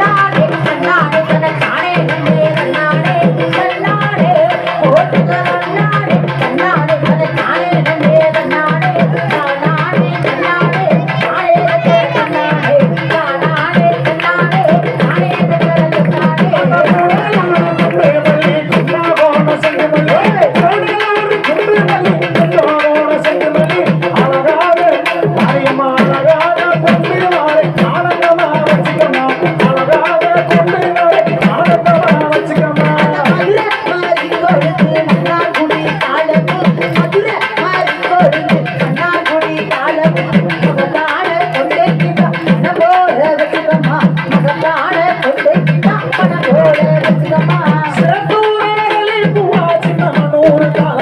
রে சிறந்தூரில் பூவாச்சு நானூறு தான்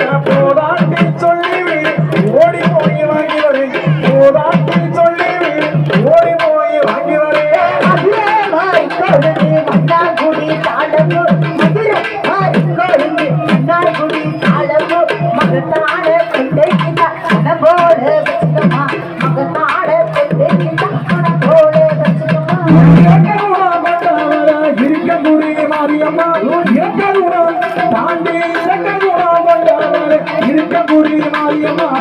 Thank you.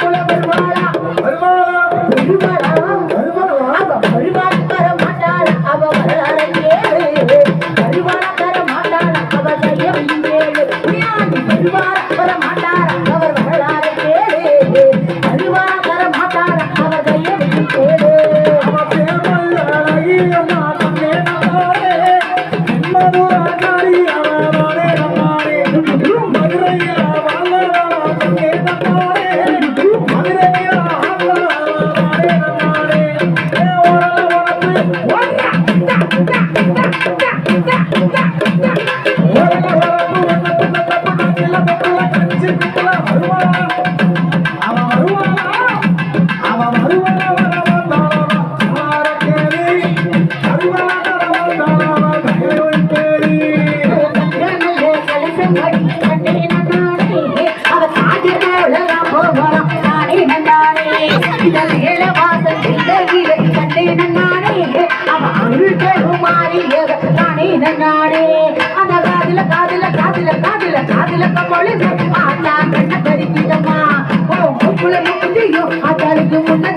குலவர் வாழா காதில காதில காதில காதில காதுல மாட்டா கண்ண கறிக்கிட்டம்மா ஓ முக்குல முக்குதியோ ஆத்தாளுக்கு முன்ன